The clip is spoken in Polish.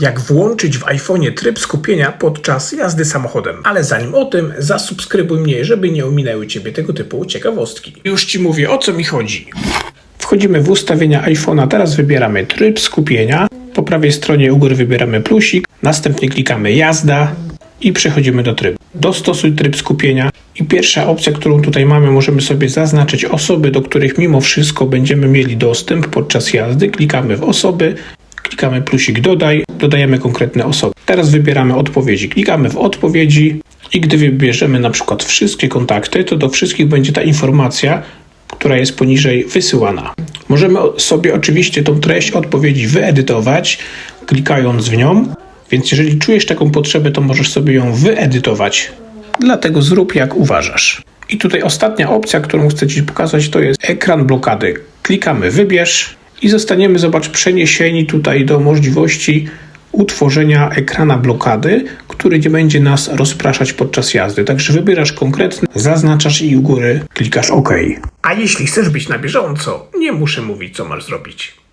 Jak włączyć w iPhone'ie tryb skupienia podczas jazdy samochodem. Ale zanim o tym, zasubskrybuj mnie, żeby nie ominęły Ciebie tego typu ciekawostki. Już Ci mówię, o co mi chodzi. Wchodzimy w ustawienia iPhone'a, teraz wybieramy tryb skupienia. Po prawej stronie u góry wybieramy plusik, następnie klikamy jazda i przechodzimy do trybu. Dostosuj tryb skupienia i pierwsza opcja, którą tutaj mamy, możemy sobie zaznaczyć osoby, do których mimo wszystko będziemy mieli dostęp podczas jazdy. Klikamy w osoby, klikamy plusik dodaj, dodajemy konkretne osoby. Teraz wybieramy odpowiedzi. Klikamy w odpowiedzi i gdy wybierzemy na przykład wszystkie kontakty, to do wszystkich będzie ta informacja, która jest poniżej wysyłana. Możemy sobie oczywiście tą treść odpowiedzi wyedytować, klikając w nią, więc jeżeli czujesz taką potrzebę, to możesz sobie ją wyedytować. Dlatego zrób jak uważasz. I tutaj ostatnia opcja, którą chcę Ci pokazać, to jest ekran blokady. Klikamy wybierz i zostaniemy, zobacz, przeniesieni tutaj do możliwości utworzenia ekrana blokady, który nie będzie nas rozpraszać podczas jazdy. Także wybierasz konkretny, zaznaczasz i u góry klikasz OK. A jeśli chcesz być na bieżąco, nie muszę mówić, co masz zrobić.